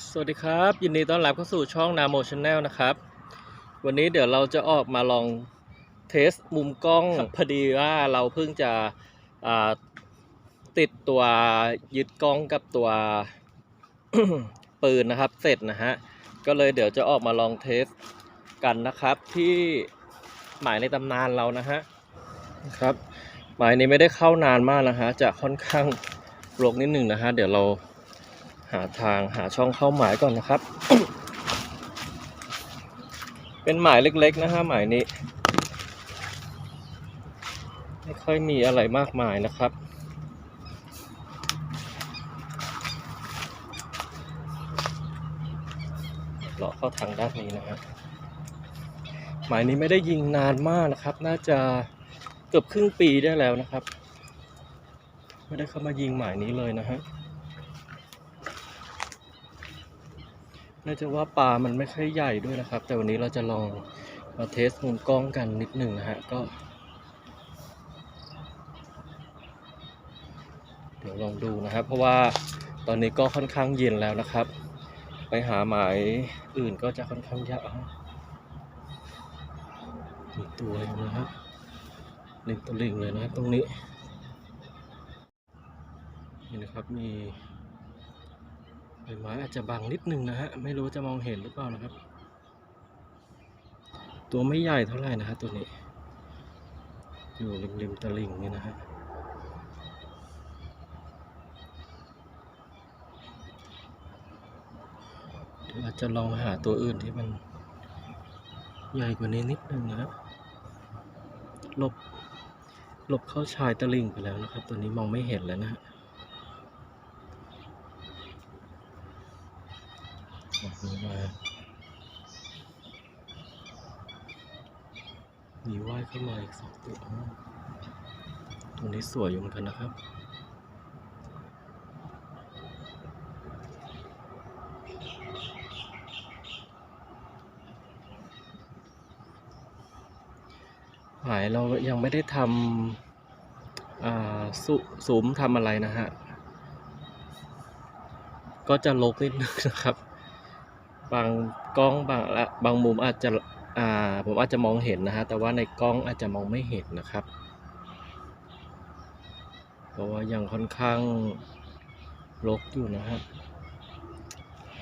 สวัสดีครับ ยินดีต้อนรับเข้าสู่ช่องนาโมชแนลนะครับ วันนี้เดี๋ยวเราจะออกมาลองเทสมุมกล้องพอดีว่าเราเพิ่งจะอ่าติดตัวยึดกล้องกับตัวปืนนะครับ เสร็จนะฮะ ก็เลยเดี๋ยวจะออกมาลองเทสกันนะครับ ที่หมายในตำนานเรานะฮะนะครับหมายนี้ไม่ได้เข้านานมากนะฮะจะค่อนข้างรกนิดหนึ่งนะฮะเดี๋ยวเรา หาทางหาช่องเข้าหมายก่อนนะครับ เป็นหมายเล็กๆนะฮะหมายนี้ ไม่ค่อยมีอะไรมากมายนะครับ เลาะเข้าทางด้านนี้นะฮะหมายนี้ไม่ได้ยิงนานมากนะครับ น่าจะเกือบครึ่งปีได้แล้วนะครับ ไม่ได้เข้ามายิงหมายนี้เลยนะฮะ น่าจะว่าปลามันไม่ค่อยใหญ่ด้วยนะครับ แต่วันนี้เราจะลองมาเทสมุมกล้องกันนิดหนึ่งนะฮะก็ เดี๋ยวลองดูนะครับ เพราะว่าตอนนี้ก็ค่อนข้างเย็นแล้วนะครับ ไปหาหมายอื่นก็จะค่อนข้างยากมีตัวอยู่นะครับลิงตัวลิงเลยนะตรงนี้นี่นะครับมี ใบไม้อาจจะบังนิดนึงนะฮะ ไม่รู้จะมองเห็นหรือเปล่านะครับ ตัวไม่ใหญ่เท่าไหร่นะฮะตัวนี้ อยู่ริมริมตลิ่งนี่นะฮะเดี๋ยวอาจจะลองหาตัวอื่นที่มันใหญ่กว่านี้นิดนึงนะครับหลบหลบเข้าชายตะลิ่งไปแล้วนะครับ ตัวนี้มองไม่เห็นแล้วนะฮะ ออกนี้มา ข้ามาอีกสองตัวตัวนี้สวยอยู่เหมือนกันนะครับหายเรายังไม่ได้ทำสุสมทำอะไรนะฮะ ก็จะลกนิดนึงนะครับ บางกล้องบางละบางมุมอาจจะ อ่าผมอาจจะมองเห็นนะฮะแต่ว่าในกล้องอาจจะมองไม่เห็นนะครับ เพราะว่ายังค่อนข้างรกอยู่นะฮะ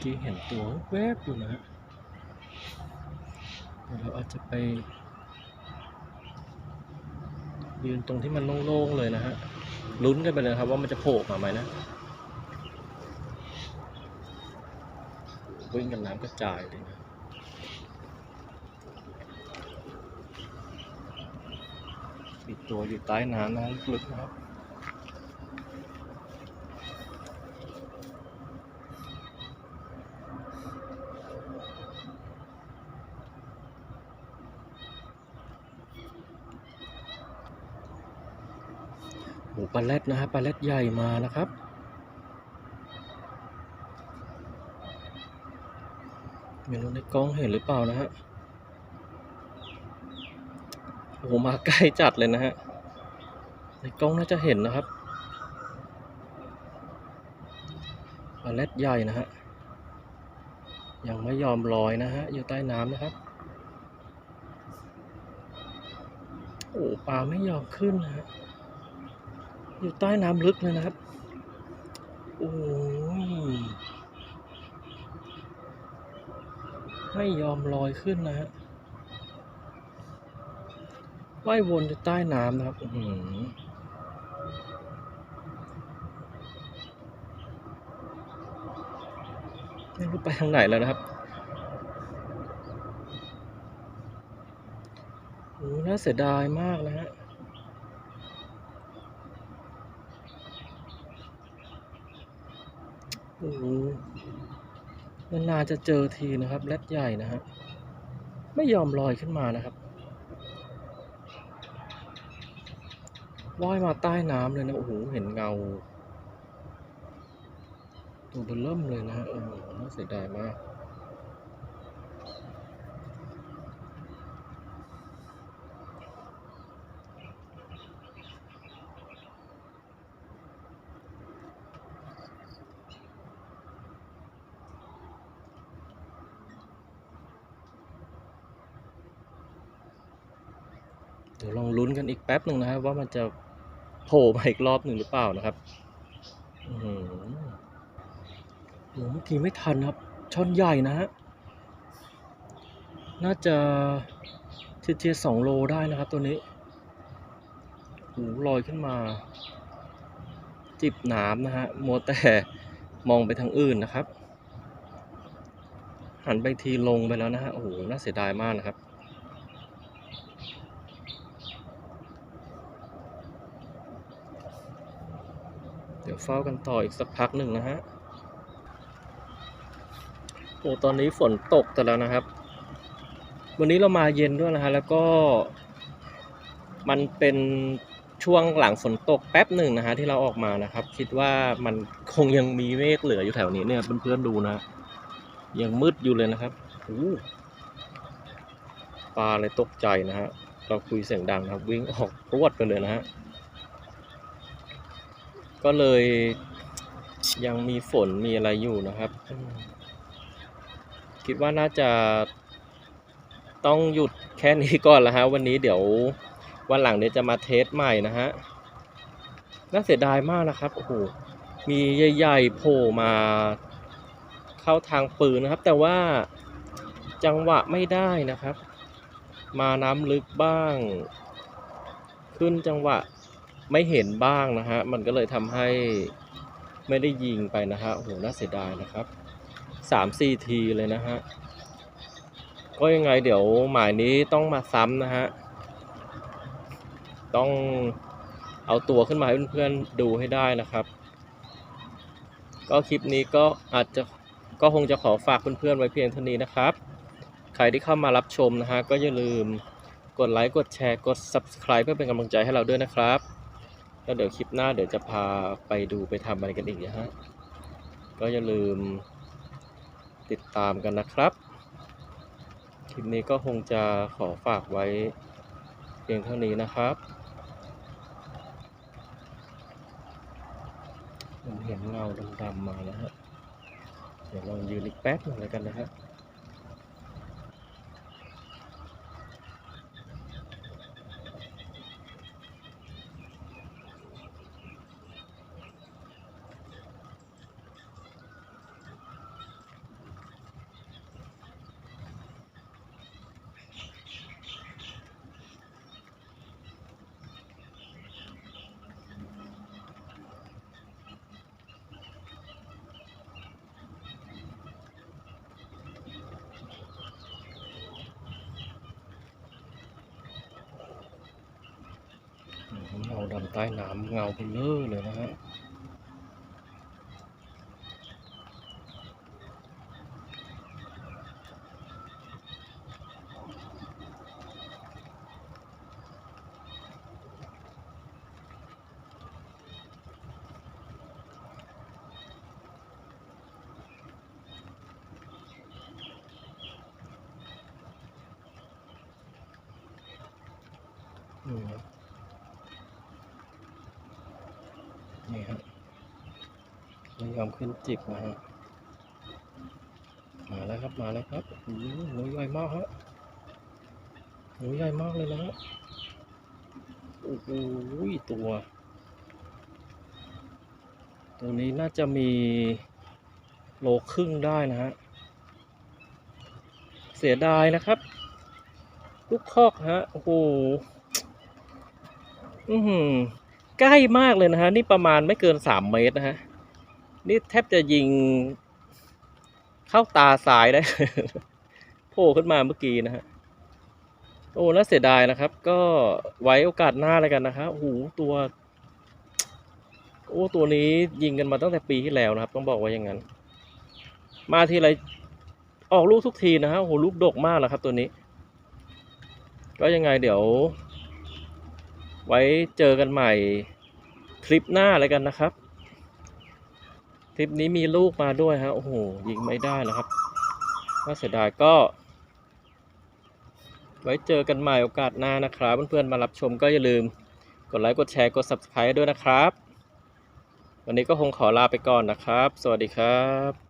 ที่เห็นตัวแวบอยู่นะฮะเดี๋ยวเราอาจจะไปยืนตรงที่มันโล่งๆเลยนะฮะลุ้นกันไปเลยครับว่ามันจะโผล่มาไหมนะวิ่งกันน้ำกระจายเลยนะ ตัวอยู่ใต้น้ำนะลึกนะครับหมูปลาเล็ดนะฮะปลาเล็ดใหญ่มานะครับไม่รู้ในกล้องเห็นหรือเปล่านะฮะ โอ้มาใกล้จัดเลยนะฮะ ในกล้องน่าจะเห็นนะครับปลาเล็ดใหญ่นะฮะ ยังไม่ยอมลอยนะฮะ อยู่ใต้น้ำนะครับ โอ้ปลาไม่ยอมขึ้นนะฮะ อยู่ใต้น้ำลึกเลยนะครับ โอ้ย ไม่ยอมลอยขึ้นนะฮะ ว่ายวนอยู่ใต้น้ำนะครับอื้อหือไม่รู้ไปทางไหนแล้วนะครับโอ้น่าเสียดายมากนะฮะโอ้โหนานๆจะเจอทีนะครับ แรดใหญ่นะฮะ ไม่ยอมลอยขึ้นมานะครับ ว่ายมาใต้น้ำเลยนะโอ้โหเห็นเงา ตัวเบลเริ่มเลยนะโอ้โหน่าเสียดายมากเดี๋ยวลองลุ้นกันอีกแป๊บหนึ่งนะครับว่ามันจะ ล่มาอีกรอบหนึ่งหรือเปล่านะครับอื้อหือโหเมื่อกี้ไม่ทันครับ ช่อนใหญ่นะฮะ น่าจะเทียสองโลได้นะครับตัวนี้โหูลอยขึ้นมา จิบน้ำนะฮะ มัวแต่มองไปทางอื่นนะครับ หันไปทีลงไปแล้วนะฮะ โอ้โห น่าเสียดายมากนะครับ ดี๋ยวเฝ้ากันต่ออีกสักพักหนึ่งนะฮะโอ้ตอนนี้ฝนตกแต่แล้วนะครับ วันนี้เรามาเย็นด้วยนะฮะแล้วก็ มันเป็นช่วงหลังฝนตกแป๊บหนึ่งนะฮะที่เราออกมานะครับ คิดว่ามันคงยังมีเมฆเหลืออยู่แถวนี้เนี่ยเพื่อนๆดูนะยังมืดอยู่เลยนะครับโอ้ปลาเลยตกใจนะฮะเราคุยเสียงดังนะครับวิ่งออกรวดไปเลยนะฮะ ก็เลยยังมีฝนมีอะไรอยู่นะครับอืมคิดว่าน่าจะต้องหยุดแค่นี้ก่อนละฮะวันนี้เดี๋ยววันหลังเดี๋ยวจะมาเทสใหม่นะฮะน่าเสียดายมากนะครับโอ้โหมีใหญ่ๆโผล่มาเข้าทางปืนนะครับ แต่ว่าจังหวะไม่ได้นะครับ มาน้ำลึกบ้าง ขึ้นจังหวะ ไม่เห็นบ้างนะฮะ มันก็เลยทำให้ไม่ได้ยิงไปนะฮะโหน่าเสียดายนะครับสามสี่ทีเลยนะฮะ ก็ยังไงเดี๋ยวหมายนี้ต้องมาซ้ำนะฮะ ต้องเอาตัวขึ้นมาให้เพื่อนๆดูให้ได้นะครับ ก็คลิปนี้ก็อาจจะก็คงจะขอฝากเพื่อนๆไว้เพียงเท่านี้นะครับ ใครที่เข้ามารับชมนะฮะ ก็อย่าลืมกดไลค์ กดแชร์ กด subscribe เพื่อเป็นกำลังใจให้เราด้วยนะครับ แล้วเดี๋ยวคลิปหน้าเดี๋ยวจะพาไปดูไปทำอะไรกันอีกนะฮะ ก็อย่าลืมติดตามกันนะครับ คลิปนี้ก็คงจะขอฝากไว้เพียงเท่านี้นะครับผมเห็นเงาดำๆมาแล้วฮะ เดี๋ยวลองยืนอีกแป๊บหนึงแล้วกันนะฮะ ดำใต้น้ำเงาเบลอเลยนะฮะนี่ครับ นี่ครับไม่ ยอมขึ้นจิบนะฮะมาแล้วครับมาแล้วครับโอ้โหหนูใหญ่มากฮะหนูใหญ่มากเลยนะฮะโอ้โหตัว ตัวนี้น่าจะมีโลครึ่งได้นะฮะ เสียดายนะครับ ลูกคอกฮะ โอ้โห อือใกล้มากเลยนะฮะ นี่ประมาณไม่เกินสามเมตรนะฮะ นี่แทบจะยิง เข้าตาซ้ายได้ โผล่ขึ้นมาเมื่อกี้นะฮะ โอ้น่าเสียดายนะครับ ก็ไว้โอกาสหน้าแล้วกันนะครับโอ้โหตัว โอ้ตัวนี้ยิงกันมาตั้งแต่ปีที่แล้วนะครับ ต้องบอกว่าอย่างนั้น มาทีไรออกลูกทุกทีนะฮะโอ้โหลูกดกมากแล้วครับ ตัวนี้ ก็ยังไงเดี๋ยว ไว้เจอกันใหม่คลิปหน้าแล้วกันนะครับ ทริปนี้มีลูกมาด้วยฮะโอ้โหยิงไม่ได้แล้วครับน่าเสียดายก็ ไว้เจอกันใหม่โอกาสหน้านะครับเพื่อนๆมารับชมก็อย่าลืมกดไลค์กดแชร์กด subscribe ด้วยนะครับ วันนี้ก็คงขอลาไปก่อนนะครับ สวัสดีครับ